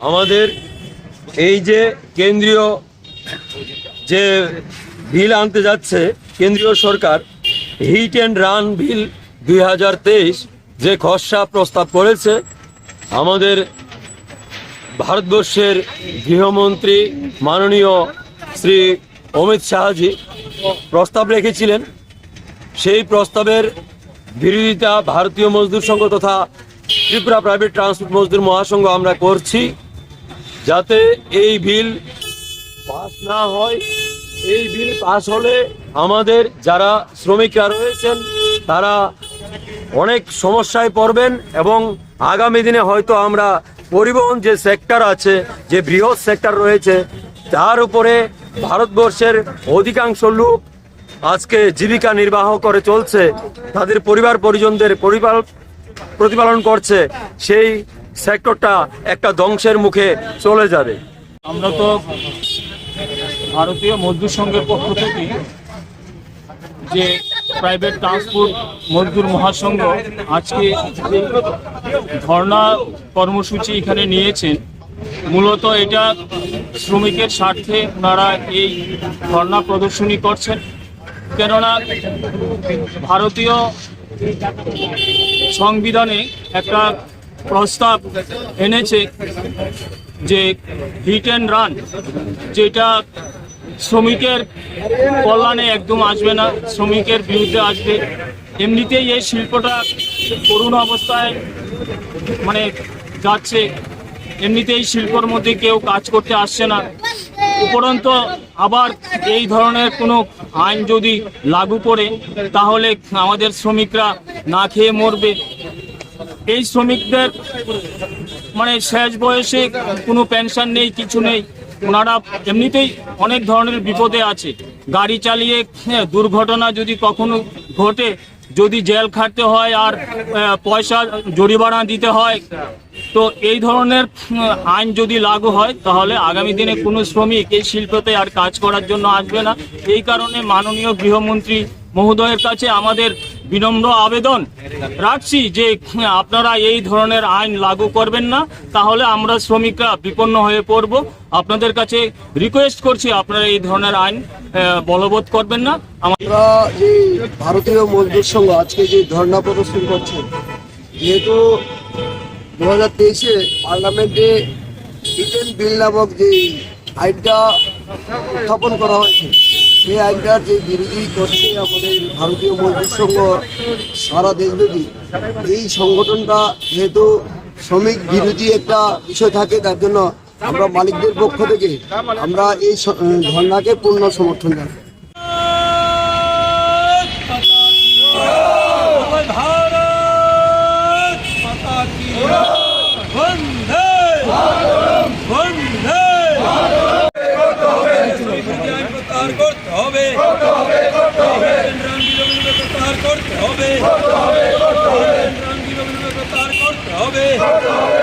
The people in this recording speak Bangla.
আমাদের এই যে কেন্দ্রীয় যে বিল আনতে যাচ্ছে, কেন্দ্রীয় সরকার, হিট অ্যান্ড রান বিল দুই হাজার তেইশ যে খসড়া প্রস্তাব করেছে, আমাদের ভারতবর্ষের গৃহমন্ত্রী মাননীয় শ্রী অমিত শাহজি প্রস্তাব রেখেছিলেন। সেই প্রস্তাবের বিরোধিতা ভারতীয় মজদুর সংঘ তথা ত্রিপুরা প্রাইভেট ট্রান্সপোর্ট মজদুর মহাসংঘ আমরা করছি। যাতে এই বিল পাস না হয়, এই বিল পাস হলে আমাদের যারা শ্রমিকরা রয়েছেন, তারা অনেক সমস্যায় পড়বেন এবং আগামী দিনে হয়তো আমরা পরিবহন যে সেক্টর আছে, যে বৃহৎ সেক্টর রয়েছে, তার উপরে ভারতবর্ষের অধিকাংশ লোক আজকে জীবিকা নির্বাহ করে চলছে, তাদের পরিবার পরিজনদের পরিবার প্রতিপালন করছে, সেই সেক্টরটা একটা ধ্বংসের মুখে চলে যাবে। আমরা তো ভারতীয় মজদুর সংঘের পক্ষ থেকে যে প্রাইভেট ট্রান্সপোর্ট মজদুর মহাসংঘ আজকে ধর্ণা কর্মসূচি এখানে নিয়েছেন, মূলত এটা শ্রমিকের স্বার্থে ওনারা এই ধর্ণা প্রদর্শনী করছেন। কেননা ভারতীয় সংবিধানে একটা প্রস্তাব এনেছে যে হিট অ্যান্ড রান যেটা শ্রমিকের কল্যাণে একদম আসবে না, শ্রমিকের বিরুদ্ধে আসবে। এমনিতেই এই শিল্পটা করুণ অবস্থায় মানে যাচ্ছে। এমনিতেই শিল্পর মধ্যে কেউ কাজ করতে আসছে না। উপরন্ত আবার এই ধরনের কোনো আইন যদি লাগু করে তাহলে আমাদের শ্রমিকরা না খেয়ে মরবে। এই শ্রমিকদের মানে শেষ বয়সে কোনো পেনশন নেই কিছু নেই ওনারা এমনিতেই অনেক ধরনের বিপদে আছে। গাড়ি চালিয়ে হ্যাঁ, দুর্ঘটনা যদি কখনো ঘটে যদি জেল খাটতে হয় আর পয়সা জরিমানা দিতে হয় তো এই ধরনের আইন যদি লাগু হয় তাহলে আগামী দিনে কোনো শ্রমিক এই শিল্পতে আর কাজ করার জন্য আসবে না। এই কারণে মাননীয় গৃহমন্ত্রী মহোদয়ের কাছে আমাদের বিনম্র আবেদন রাখছি যে, আপনারা এই ধরনের আইন লাগু করবেন না, তাহলে আমরা শ্রমিকরা বিপন্ন হয়ে পড়ব। আপনাদের কাছে রিকোয়েস্ট করছি আপনারা এই ধরনের আইন বলবৎ করবেন না। আমরা এই ভারতীয় মজদুর সংঘ আজকে যে ধর্ণা প্রদর্শন করছে, যেহেতু দু হাজার তেইশে পার্লামেন্টে ইডেন বিল নামক যে আইনটা উত্থাপন করা হয়েছে সেই আইনটা যে বিরোধী করছে আমাদের ভারতীয় মজদুর সংঘ সারা দেশব্যাপী, এই সংগঠনটা যেহেতু শ্রমিক বিরোধী একটা বিষয় থাকে, তার জন্য আমরা মালিকদের পক্ষ থেকে আমরা এই ধর্নাকে পূর্ণ সমর্থন জানাই। đi.